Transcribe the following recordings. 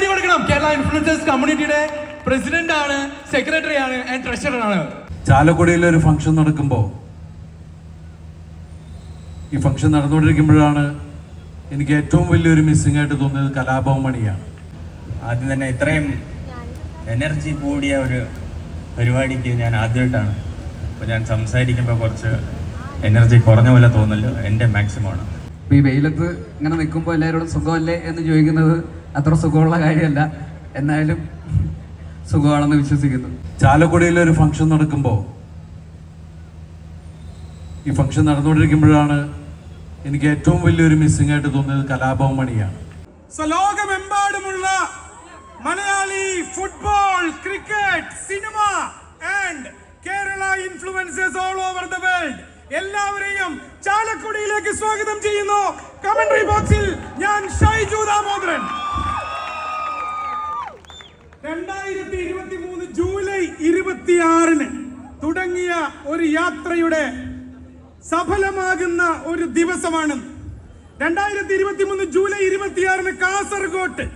കൈയടി കൊടുക്കണം. കേരള ഇൻഫ്ലുവൻസേഴ്സ് കമ്മ്യൂണിറ്റിയുടെ പ്രസിഡന്റ് ആണ് സെക്രട്ടറി ആണ് ആൻഡ് ട്രഷറർ ആണ്. ചാലക്കുടിയിൽ ഒരു ഫംഗ്ഷൻ നടക്കുമ്പോൾ ഈ ഫംഗ്ഷൻ നടന്നുകൊണ്ടിരിക്കുമ്പോഴാണ് എനിക്ക് ഏറ്റവും വലിയൊരു മിസ്സിംഗ് ആയിട്ട് തോന്നിയത് കലാഭവമണിയാണ് ആദ്യം തന്നെ ഇത്രയും എനർജി കൂടിയ ഒരു പരിപാടിക്ക് ഞാൻ ആദ്യമായിട്ടാണ്. അപ്പോൾ ഞാൻ സംസാരിക്കുമ്പോൾ കുറച്ച് എനർജി കുറഞ്ഞ പോലെ തോന്നല്ലോ എന്റെ മാക്സിമമാണ് ആണ്. ഈ വെയിലത്ത് ഇങ്ങനെ നിൽക്കുമ്പോൾ എല്ലാവരോടും സുഖമല്ലേ എന്ന് ചോദിക്കുന്നത് അത്ര സുഖമുള്ള കാര്യമല്ല. എന്നാലും സുഖമാണെന്ന് വിശ്വസിക്കുന്നു. ചാലക്കുടിയിൽ ഒരു ഫംഗ്ഷൻ നടക്കുമ്പോൾ ഈ ഫംഗ്ഷൻ നടന്നുകൊണ്ടിരിക്കുമ്പോഴാണ് എനിക്ക് ഏറ്റവും വലിയൊരു മിസ്സിംഗ് ആയിട്ട് തോന്നിയത് കലാഭവൻ മണിയാണ്. ലോകമെമ്പാടുമുള്ള Malayali football cricket cinema and Kerala influencers all over the world എല്ലാവരെയും ചാലക്കുടിയിലേക്ക് സ്വാഗതം ചെയ്യുന്നു. കമന്ററി ബോക്സിൽ ഞാൻ ഷൈജു ദാമോദരൻ. രണ്ടായിരത്തി ഇരുപത്തി മൂന്ന് ജൂലൈ ഇരുപത്തിയാറിന് തുടങ്ങിയ ഒരു യാത്രയുടെ സഫലമാകുന്ന ഒരു ദിവസമാണ്. രണ്ടായിരത്തി ഇരുപത്തി മൂന്ന് ജൂലൈ ഇരുപത്തിയാറിന് കാസർഗോട്ട്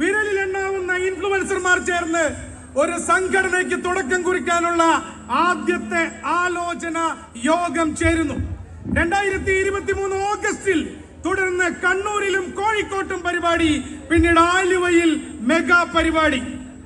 വിരലിൽ എണ്ണാവുന്ന ഇൻഫ്ലുവൻസർമാർ ചേർന്ന് ഒരു സംഘടനയ്ക്ക് തുടക്കം കുറിക്കാനുള്ള ആദ്യത്തെ ആലോചന യോഗം ചേരുന്നു. രണ്ടായിരത്തി ഇരുപത്തി മൂന്ന് ഓഗസ്റ്റിൽ തുടർന്ന് കണ്ണൂരിലും കോഴിക്കോട്ടും പരിപാടി പിന്നീട് ആലുവയിൽ മെഗാ പരിപാടി.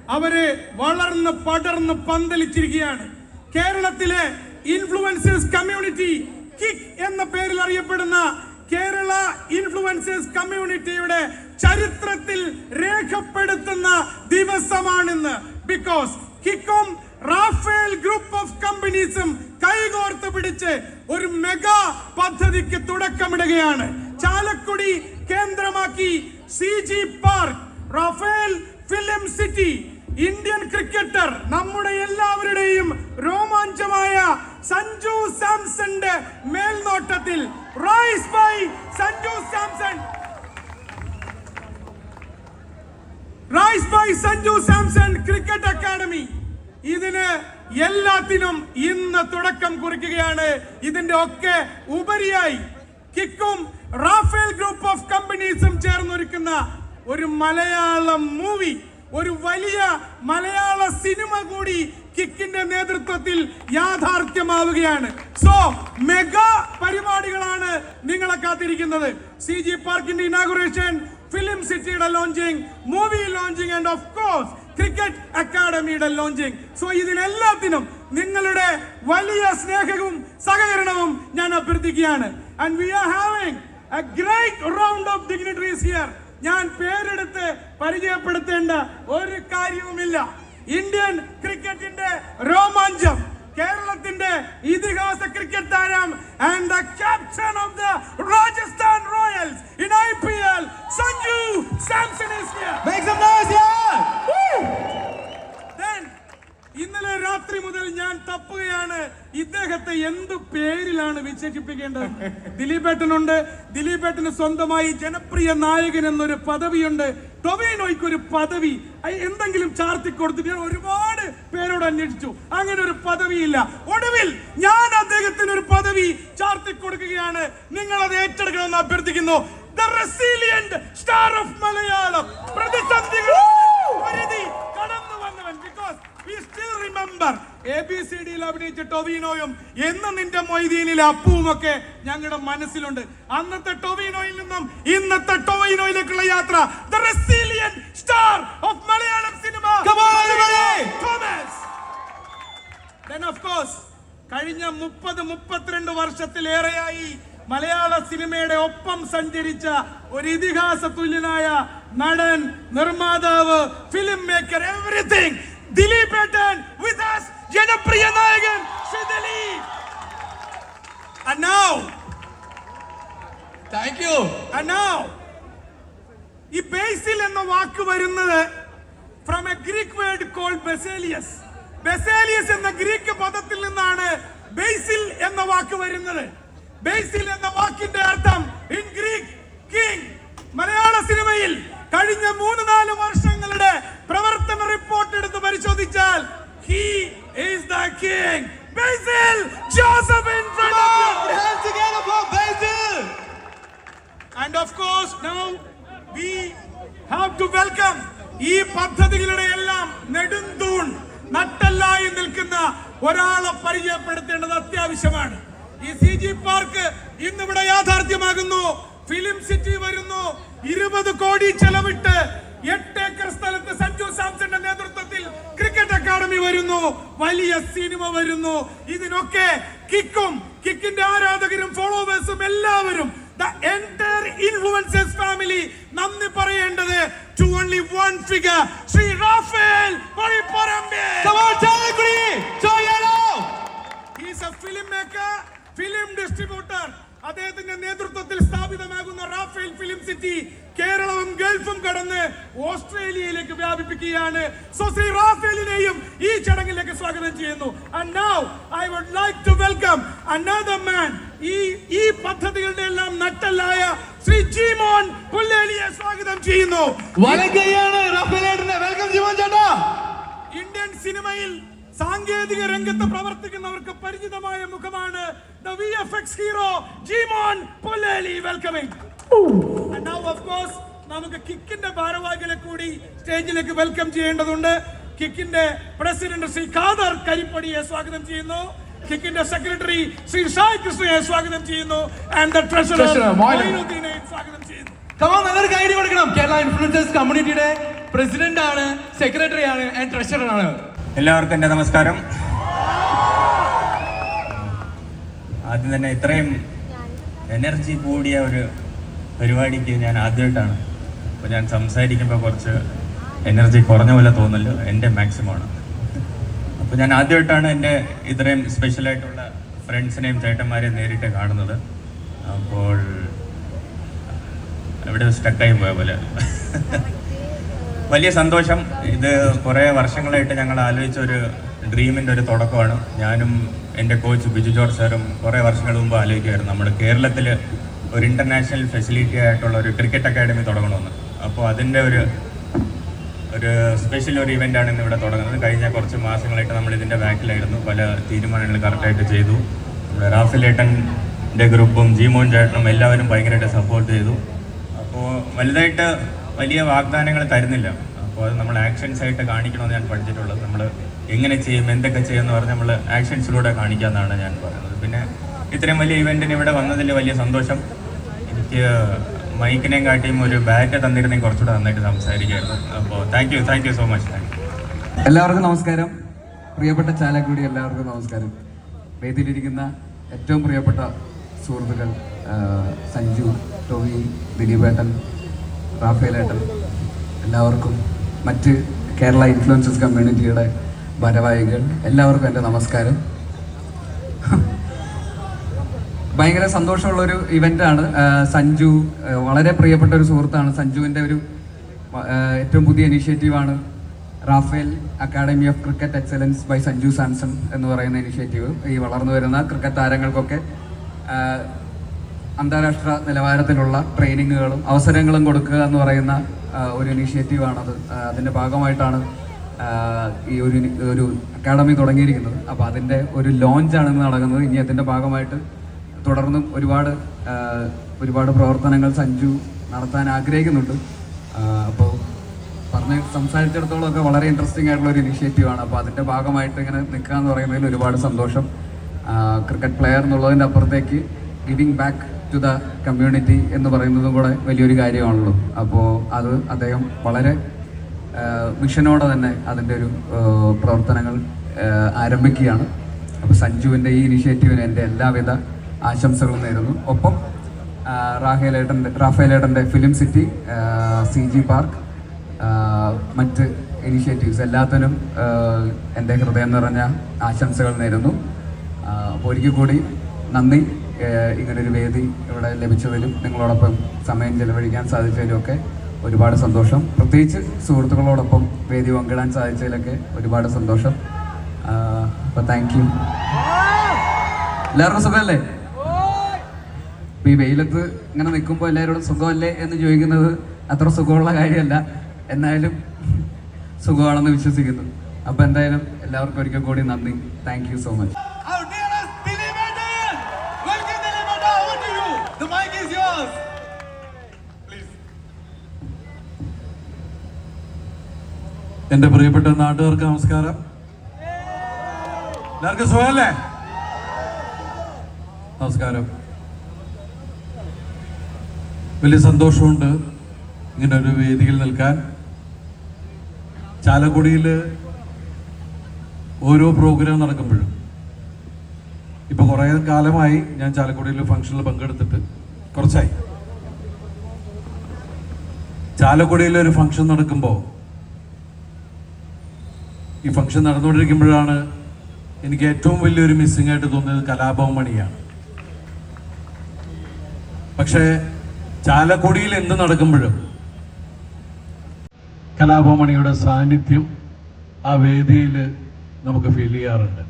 അവർ വളർന്ന് പടർന്ന് പന്തലിച്ചിരിക്കുകയാണ്. കേരളത്തിലെ ഇൻഫ്ലുവൻസേഴ്സ് കമ്മ്യൂണിറ്റി കിക്ക് എന്ന പേരിൽ അറിയപ്പെടുന്ന കേരള ഇൻഫ്ലുവൻസേഴ്സ് കമ്മ്യൂണിറ്റിയുടെ ചരിത്രത്തിൽ രേഖപ്പെടുത്തുന്ന ദിവസമാണിന്ന്. ബിക്കോസ് കിക്കും റാഫേൽ ഗ്രൂപ്പ് ഓഫ് കമ്പനീസും കൈകോർത്ത് പിടിച്ച് ഒരു മെഗാ പദ്ധതിക്ക് തുടക്കമിടുകയാണ്. ചാലക്കുടി കേന്ദ്രമാക്കി C G park Raphael film city Indian cricketer നമ്മുടെ എല്ലാവരുടെയും രോമാഞ്ചമായ സഞ്ജു സാംസന്റെ മേൽനോട്ടത്തിൽ rise by Sanju Samson. Rise by Sanju Samson cricket academy ഇതിന് എല്ലാത്തിനും ഇന്ന് തുടക്കം കുറിക്കുകയാണ്. ഇതിന്റെ ഒക്കെ ഉപരിയായി കിക്കും റാഫേൽ ഗ്രൂപ്പ് ഓഫ് കമ്പനീസും ചേർന്നൊരുക്കുന്ന ഒരു മലയാളം മൂവി ഒരു വലിയ മലയാള സിനിമ കൂടി കിക്കിന്റെ നേതൃത്വത്തിൽ യാഥാർത്ഥ്യമാവുകയാണ്. സോ മെഗാ പരിപാടികളാണ് നിങ്ങളെ കാത്തിരിക്കുന്നത്. സി ജി പാർക്കിന്റെ ഇനാഗുറേഷൻ ഫിലിം സിറ്റിയുടെ launching movie launching and of course cricket അക്കാഡമിയുടെ launching so ഇതിനെല്ലാത്തിനും നിങ്ങളുടെ വലിയ സ്നേഹവും സഹകരണവും ഞാൻ അഭ്യർത്ഥിക്കുകയാണ്. And we are having a great round of dignitaries here ഞാൻ പേരെടുത്ത് പരിചയപ്പെടുത്തേണ്ട ഒരു കാര്യവുമില്ല. ഇന്ത്യൻ ക്രിക്കറ്റിന്റെ രോമാഞ്ചം കേരളത്തിന്റെ ഇതിഹാസ ക്രിക്കറ്റ് താരം and the captain of the Rajasthan Royals വിശേഷിപ്പിക്കേണ്ടത് ദിലീപേട്ടനുണ്ട്. ദിലീപേട്ടന് സ്വന്തമായി ജനപ്രിയ നായകൻ എന്നൊരു പദവിയുണ്ട്. ടൊവിനോയ്ക്ക് ഒരു പദവി. എന്തെങ്കിലും ചാർത്തി കൊടുത്തിട്ട് ഞാൻ ഒരുപാട് പേരോട് അന്വേഷിച്ചു. അങ്ങനെ ഒരു പദവിയില്ല. ഒടുവിൽ ഞാൻ അദ്ദേഹത്തിന് ഒരു പദവി ചാർത്തി കൊടുക്കുകയാണ്. നിങ്ങൾ അത് ഏറ്റെടുക്കണമെന്ന് അഭ്യർത്ഥിക്കുന്നു. സ്റ്റാർ ഓഫ് മലയാളം പ്രതിസന്ധികൾ കടന്നു വന്നവൻ because we still remember A B C ഡിയിൽ അഭിനയിച്ച ടൊവിനോയും എന്ന് നിന്റെ മൊയ്തീനിലെ അപ്പുവും ഒക്കെ ഞങ്ങളുടെ മനസ്സിലുണ്ട്. അന്നത്തെ ടൊവിനോയിൽ നിന്നും ഇന്നത്തെ ടൊവിനോയിലേക്കുള്ള യാത്ര the resilient star of Malayalam cinema of course, കഴിഞ്ഞ മുപ്പത് മുപ്പത്തിരണ്ട് വർഷത്തിലേറെയായി മലയാള സിനിമയുടെ ഒപ്പം സഞ്ചരിച്ച ഒരു ഇതിഹാസ തുല്യനായ നടൻ നിർമ്മാതാവ് ഫിലിം മേക്കർ എവറിഥിങ് ദിലീപ് ഏട്ടൻ വിത്ത് us. ജനപ്രിയ നായകൻ And now, and now, ഈ ബേസിൽ എന്ന വാക്ക് വരുന്നത് from a Greek word call basileus basileus എന്ന ഗ്രീക്ക് പദത്തിൽ നിന്നാണ് ബേസിൽ എന്ന വാക്ക് വരുന്നത്. ബേസിൽ എന്ന വാക്കിന്റെ അർത്ഥം ഇൻ ഗ്രീക്ക് കിങ് മലയാള സിനിമയിൽ കഴിഞ്ഞ മൂന്ന് നാല് വർഷങ്ങളുടെ പ്രവർത്തന റിപ്പോർട്ട് എടുത്ത് പരിശോധിച്ചാൽ he king. Basil Joseph in front of you Hands together for Basil! And of course, now we have to welcome ഈ പദ്ധതികളുടെ എല്ലാം നെടുന്തൂൺ നട്ടല്ലായി നിൽക്കുന്ന ഒരാളെ പരിചയപ്പെടുത്തേണ്ടത് അത്യാവശ്യമാണ് ഈ സി ജി പാർക്ക് ഇന്നിവിടെ യാഥാർത്ഥ്യമാകുന്നു ഫിലിം സിറ്റി വരുന്നു ഇരുപത് കോടി ചെലവിട്ട് എട്ട് ഏക്കർ സ്ഥലത്ത് സഞ്ജു സാംസന്റെ നേതൃത്വത്തിൽ ക്രിക്കറ്റ് അക്കാദമി വരുന്നു. വലിയ സിനിമ വരുന്നു. ഇതിനൊക്കെ കിക്കും കിക്കിന്റെ ആരാധകരും ഫോളോവേഴ്സും എല്ലാവരും ദ എന്റയർ ഇൻഫ്ലുവൻസേഴ്സ് ഫാമിലി നന്ദി പറയേണ്ടത് to only one figure Shri Raphael film maker film distributor അദ്ദേഹത്തിന്റെ നേതൃത്വത്തിൽ സ്ഥാപിതമാകുന്ന റാഫേൽ ഫിലിം സിറ്റി കേരളവും ഗൾഫും കടന്ന് ഓസ്ട്രേലിയയിലേക്ക് വ്യാപിപ്പിക്കുകയാണ്. സോ ശ്രീ റാഫേലിനെയും ഈ ചടങ്ങിലേക്ക് സ്വാഗതം ചെയ്യുന്നു. And now I would like to welcome another man ഈ ഈ പദ്ധതികളുടെ എല്ലാം നട്ടല്ലായ ശ്രീ ജിമോൻ പുല്ലേലിയെ സ്വാഗതം ചെയ്യുന്നു. വലങ്കയ്യാണ് റഫേലേട്ടനെ വെൽക്കം ജീമോൻ ചേട്ടാ. ഇന്ത്യൻ സിനിമയിൽ സാങ്കേതിക രംഗത്ത് പ്രവർത്തിക്കുന്നവർക്ക് പരിചിതമായ മുഖമാണ് the V F X hero Jimon Polleli welcoming now of course നമുക്ക് കിക്കിന്റെ ഭാരവാഹികളെ കൂടി സ്റ്റേജിലേക്ക് വെൽക്കം ചെയ്യേണ്ടതുണ്ട്. കിക്കിന്റെ പ്രസിഡന്റ് ശ്രീ ഖാദർ കരിപ്പടിയെ സ്വാഗതം ചെയ്യുന്നു. കിക്കിന്റെ സെക്രട്ടറി ശ്രീ സായ് കൃഷ്ണയെ സ്വാഗതം ചെയ്യുന്നു. And the treasurer. സ്വാഗതം ചെയ്യുന്നു. കമാ നല്ലൊരു കൈഡി കൊടുക്കണം. കേരള ഇൻഫ്ലുവൻസേഴ്സ് കമ്മ്യൂണിറ്റിയുടെ പ്രസിഡന്റ് ആണ് സെക്രട്ടറി ആണ് ആൻഡ് ട്രഷറർ ആണ്. എല്ലാവർക്കും എന്റെ നമസ്കാരം. ആദ്യം തന്നെ ഇത്രയും എനർജി കൂടിയ ഒരു പരിപാടിക്ക് ഞാൻ ആദ്യമായിട്ടാണ് അപ്പോൾ ഞാൻ സംസാരിക്കുമ്പോൾ കുറച്ച് എനർജി കുറഞ്ഞ പോലെ തോന്നല്ലോ എന്റെ മാക്സിമമാണ് അപ്പോൾ ഞാൻ ആദ്യമായിട്ടാണ് എന്റെ ഇത്രയും സ്പെഷ്യലായിട്ടുള്ള ഫ്രണ്ട്സിനെയും ചേട്ടന്മാരെയും നേരിട്ട് കാണുന്നത്. അപ്പോൾ എവിടെ സ്റ്റക്കായി പോയ പോലെ. വലിയ സന്തോഷം. ഇത് കുറേ വർഷങ്ങളായിട്ട് ഞങ്ങൾ ആലോചിച്ച ഒരു ഡ്രീമിന്റെ ഒരു തുടക്കമാണ്. ഞാനും എന്റെ കോച്ച് ബിജു ജോർജ് സാറും കുറേ വർഷങ്ങൾ മുമ്പ് ആലോചിക്കുമായിരുന്നു നമ്മുടെ കേരളത്തിൽ ഒരു ഇന്റർനാഷണൽ ഫെസിലിറ്റി ആയിട്ടുള്ള ഒരു ക്രിക്കറ്റ് അക്കാഡമി തുടങ്ങണമെന്ന്. അപ്പോൾ അതിന്റെ ഒരു ഒരു സ്പെഷ്യൽ ഒരു ഇവന്റാണ് ഇന്ന് ഇവിടെ തുടങ്ങുന്നത്. കഴിഞ്ഞ കുറച്ച് മാസങ്ങളായിട്ട് നമ്മൾ ഇതിന്റെ ബാക്കിലായിരുന്നു. പല തീരുമാനങ്ങൾ കറക്റ്റായിട്ട് ചെയ്തു. നമ്മുടെ റാഫിലേട്ടന്റെ ഗ്രൂപ്പും ജീമോൻ ചേട്ടനും എല്ലാവരും ഭയങ്കരമായിട്ട് സപ്പോർട്ട് ചെയ്തു. അപ്പോൾ വലുതായിട്ട് വലിയ വാഗ്ദാനങ്ങൾ തരുന്നില്ല. അപ്പോൾ അത് നമ്മൾ ആക്ഷൻസ് ആയിട്ട് കാണിക്കണമെന്ന് ഞാൻ പഠിച്ചിട്ടുള്ളത്. നമ്മൾ എങ്ങനെ ചെയ്യും എന്തൊക്കെ ചെയ്യുമെന്ന് പറഞ്ഞ് നമ്മൾ ആക്ഷൻസിലൂടെ കാണിക്കാമെന്നാണ് ഞാൻ പറയുന്നത്. പിന്നെ ഇത്രയും വലിയ ഇവന്റിന് ഇവിടെ വന്നതിൽ വലിയ സന്തോഷം. എനിക്ക് മൈക്കിനെയും കാട്ടിയും ഒരു ബാറ്റ് തന്നിരുന്നെങ്കിൽ കുറച്ചുകൂടെ നന്നായിട്ട് സംസാരിക്കായിരുന്നു അപ്പോൾ thank you thank you so much thank എല്ലാവർക്കും നമസ്കാരം. പ്രിയപ്പെട്ട ചാലക്കുടി എല്ലാവർക്കും നമസ്കാരം. വേദിയിലിരിക്കുന്ന ഏറ്റവും പ്രിയപ്പെട്ട സുഹൃത്തുക്കൾ സഞ്ജു ടോവി ദിലീപേട്ടൻ റാഫേലേട്ടൻ എല്ലാവർക്കും മറ്റ് കേരള ഇൻഫ്ലുവൻസസ് കമ്മ്യൂണിറ്റിയുടെ ഭാരവാഹികൾ എല്ലാവർക്കും എന്റെ നമസ്കാരം. ഭയങ്കര സന്തോഷമുള്ള ഒരു ഇവന്റ് ആണ് സഞ്ജു വളരെ പ്രിയപ്പെട്ട ഒരു സുഹൃത്താണ്. സഞ്ജുവിന്റെ ഒരു ഏറ്റവും പുതിയ ഇനീഷ്യേറ്റീവാണ് Raphael academy of cricket excellence by Sanju Samson എന്ന് പറയുന്ന ഇനിഷ്യേറ്റീവ് ഈ വളർന്നു വരുന്ന ക്രിക്കറ്റ് താരങ്ങൾക്കൊക്കെ അന്താരാഷ്ട്ര നിലവാരത്തിലുള്ള ട്രെയിനിങ്ങുകളും അവസരങ്ങളും കൊടുക്കുക എന്ന് പറയുന്ന ഒരു ഇനീഷ്യേറ്റീവാണത് അതിന്റെ ഭാഗമായിട്ടാണ് ഈ ഒരു ഒരു അക്കാഡമി തുടങ്ങിയിരിക്കുന്നത്. അപ്പോൾ അതിന്റെ ഒരു ലോഞ്ചാണ് ഇന്ന് നടക്കുന്നത്. ഇനി അതിന്റെ ഭാഗമായിട്ട് തുടർന്നും ഒരുപാട് ഒരുപാട് പ്രവർത്തനങ്ങൾ സഞ്ജു നടത്താൻ ആഗ്രഹിക്കുന്നുണ്ട്. അപ്പോൾ പറഞ്ഞ് സംസാരിച്ചിടത്തോളം ഒക്കെ വളരെ ഇൻട്രസ്റ്റിംഗ് ആയിട്ടുള്ള ഒരു ഇനിഷ്യേറ്റീവാണ് അപ്പോൾ അതിന്റെ ഭാഗമായിട്ട് ഇങ്ങനെ നിൽക്കുക എന്ന് പറയുന്നതിൽ ഒരുപാട് സന്തോഷം. ക്രിക്കറ്റ് പ്ലെയർ എന്നുള്ളതിന്റെ അപ്പുറത്തേക്ക് giving back to the community എന്ന് പറയുന്നതും കൂടെ വലിയൊരു കാര്യമാണല്ലോ. അപ്പോൾ അത് അദ്ദേഹം വളരെ മിഷനോടെ തന്നെ അതിന്റെ ഒരു പ്രവർത്തനങ്ങൾ ആരംഭിക്കുകയാണ്. അപ്പോൾ സഞ്ജുവിന്റെ ഈ ഇനിഷ്യേറ്റീവിന് എന്റെ എല്ലാവിധ ആശംസകളും നേരുന്നു ഒപ്പം റാഹേലേട്ടന്റെ റാഫേലേട്ടന്റെ film city C G park മറ്റ് ഇനിഷ്യേറ്റീവ്സ് എല്ലാത്തിനും എന്റെ ഹൃദയം നിറഞ്ഞ ആശംസകൾ നേരുന്നു. അപ്പോൾ ഒരിക്കൽ കൂടി നന്ദി. ഇങ്ങനൊരു വേദി ഇവിടെ ലഭിച്ചതിലും നിങ്ങളോടൊപ്പം സമയം ചെലവഴിക്കാൻ സാധിച്ചതിലും ഒക്കെ ഒരുപാട് സന്തോഷം. പ്രത്യേകിച്ച് സുഹൃത്തുക്കളോടൊപ്പം വേദി പങ്കിടാൻ സാധിച്ചതിലൊക്കെ ഒരുപാട് സന്തോഷം. അപ്പോൾ താങ്ക് യു. എല്ലാവർക്കും സുഖമല്ലേ? ഇപ്പൊ ഈ വെയിലത്ത് ഇങ്ങനെ നിൽക്കുമ്പോൾ എല്ലാവരോടും സുഖമല്ലേ എന്ന് ചോദിക്കുന്നത് അത്ര സുഖമുള്ള കാര്യമല്ല. എന്നാലും സുഖമാണെന്ന് വിശ്വസിക്കുന്നു. അപ്പോൾ എന്തായാലും എല്ലാവർക്കും ഒരിക്കൽ കൂടി നന്ദി. താങ്ക് സോ മച്ച് എന്റെ പ്രിയപ്പെട്ട നാട്ടുകാർക്ക് നമസ്കാരം. എല്ലാവർക്കും സുഖമല്ലേ? നമസ്കാരം. വലിയ സന്തോഷമുണ്ട് ഇങ്ങനെ ഒരു വേദിയിൽ നിൽക്കാൻ. ചാലക്കുടിയിൽ ഓരോ പ്രോഗ്രാം നടക്കുമ്പോഴും. ഇപ്പൊ കുറേ കാലമായി ഞാൻ ചാലക്കുടിയിൽ ഫംഗ്ഷനിൽ പങ്കെടുത്തിട്ട് കുറച്ചായി. ചാലക്കുടിയിൽ ഒരു ഫംഗ്ഷൻ നടക്കുമ്പോൾ ഈ ഫംഗ്ഷൻ നടന്നുകൊണ്ടിരിക്കുമ്പോഴാണ് എനിക്ക് ഏറ്റവും വലിയൊരു മിസ്സിംഗ് ആയിട്ട് തോന്നിയത് കലാഭവൻ മണിയാണ്. പക്ഷേ ചാലക്കുടിയിൽ എന്ത് നടക്കുമ്പോഴും കലാഭവമണിയുടെ സാന്നിധ്യം ആ വേദിയിൽ നമുക്ക് ഫീൽ ചെയ്യാറുണ്ട്.